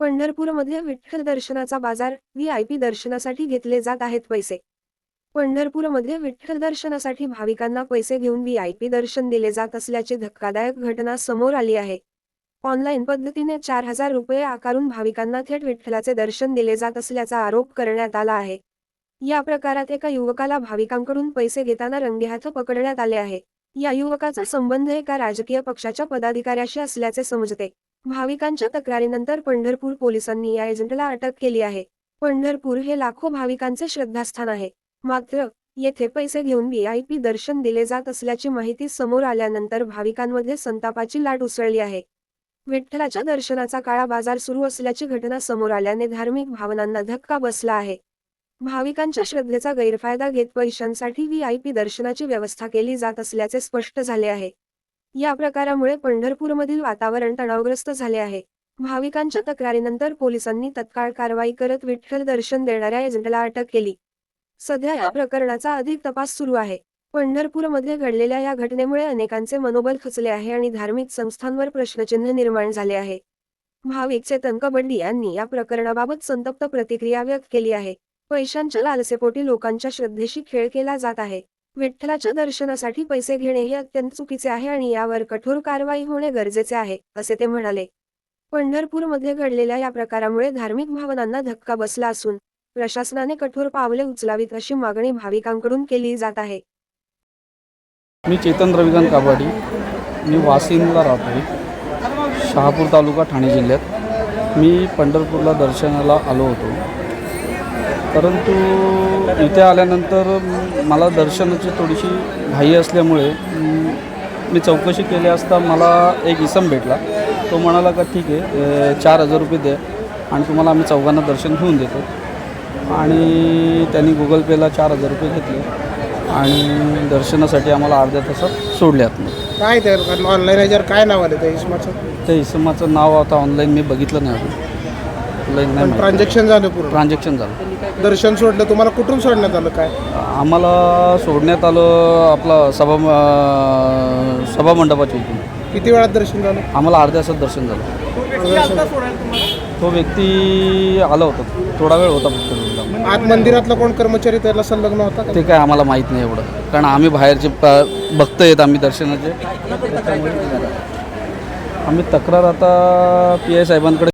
पंढरपूरमध्ये विठ्ठल दर्शनाचा बाजार V IP दर्शनासाठी घेतले जात आहेत पैसे. पंढरपूरमध्ये विठ्ठल दर्शनासाठी भाविकांना पैसे घेऊन वी आय पी दर्शन दिले जात असल्याची धक्कादायक घटना समोर आली आहे. ऑनलाईन पद्धतीने चार हजार रुपये आकारून भाविकांना थेट विठ्ठलाचे दर्शन दिले जात असल्याचा आरोप करण्यात आला आहे. या प्रकारात एका युवकाला भाविकांकडून पैसे घेताना रंगेहाथ पकडण्यात आले आहे. या युवकाचा संबंध एका राजकीय पक्षाच्या पदाधिकाऱ्याशी असल्याचे समजते. भाविकांच्या तक्रारीनंतर पंढरपूर पोलिसांनी या एजंटला अटक केली आहे. पंढरपूर हे लाखो भाविकांचे श्रद्धास्थान आहे. मात्र येथे पैसे घेऊन व्हीआयपी दर्शन दिले जात असल्याची माहिती समोर आल्यानंतर भाविकांमध्ये संतापाची लाट उसळली आहे. विठ्ठलाच्या दर्शनाचा काळा बाजार सुरू असल्याची घटना समोर आल्याने धार्मिक भावनांना धक्का बसला आहे. भाविकांच्या श्रद्धेचा गैरफायदा घेत पैशांसाठी व्हीआयपी दर्शनाची व्यवस्था केली जात असल्याचे स्पष्ट झाले आहे. या प्रकारामुळे पंढरपूरमधील वातावरण तणावग्रस्त झाले आहे. भाविकांच्या तक्रारीनंतर पोलिसांनी तत्काळ कारवाई करत विठ्ठल दर्शन देणाऱ्या एजंटला अटक केली. सध्या या प्रकरणाचा अधिक तपास सुरू आहे. पंढरपूरमध्ये घडलेल्या या घटनेमुळे अनेकांचे मनोबल खचले आहे आणि धार्मिक संस्थांवर प्रश्नचिन्ह निर्माण झाले आहे. भाविक चेतन कबड्डी यांनी या प्रकरणाबाबत संतप्त प्रतिक्रिया व्यक्त केली आहे. पैशांच्या लालसेपोटी लोकांच्या श्रद्धेशी खेळ केला जात आहे. विठ्ठलाच्या दर्शनासाठी पैसे घेणे हे अत्यंत चुकीचे आहे आणि यावर कठोर कारवाई होणे गरजेचे आहे असे ते म्हणाले. पंढरपूरमध्ये घडलेल्या या प्रकारामुळे धार्मिक भावनांना धक्का बसला असून प्रशासनाने कठोर पावले उचलावीत अशी मागणी भाविकांकडून केली जात आहे. मी चेतन रविकांत काबाडी मी वासिंदला राहतो शहापूर तालुका ठाणे जिल्ह्यात. मी पंढरपूरला दर्शनाला आलो होतो. परंतु इथे आल्यानंतर मला दर्शनाची थोडीशी घाई असल्यामुळे म, चौकशी केली असता मला एक इसम भेटला. तो म्हणाला का ठीक आहे चार हजार रुपये द्या आणि तुम्हाला आम्ही चौघांना दर्शन घेऊन देतो. आणि त्यांनी गुगल पेला चार हजार रुपये घेतले आणि दर्शनासाठी आम्हाला अर्ध्या तासात सोडले आतमध्ये काय ते ऑनलाईन ह्याच्यावर काय नाव आलं त्या इसमाचं? त्या इसमाचं नाव आता ऑनलाईन मी बघितलं नाही ऑनलाईन नाही. ट्रान्झॅक्शन झालं पूर्ण. ट्रान्झॅक्शन झालं. दर्शन सोडलं तुम्हाला कुठून सोडण्यात आलं काय? आम्हाला सोडण्यात आलं आपलं सभा अं, सभामंडपाच्या इथून. किती वेळात दर्शन झालं? आम्हाला अर्ध्या तासात दर्शन झालं. तो व्यक्ती आला होता. थोडा वेळ होता फक्त. आत मंदिरातला कोण कर्मचारी त्याला संलग्न होता ते काय आम्हाला माहीत नाही एवढं. कारण आम्ही बाहेरचे भक्त आहेत आम्ही दर्शनाचे. आम्ही तक्रार आता पी आय साहेबांकडे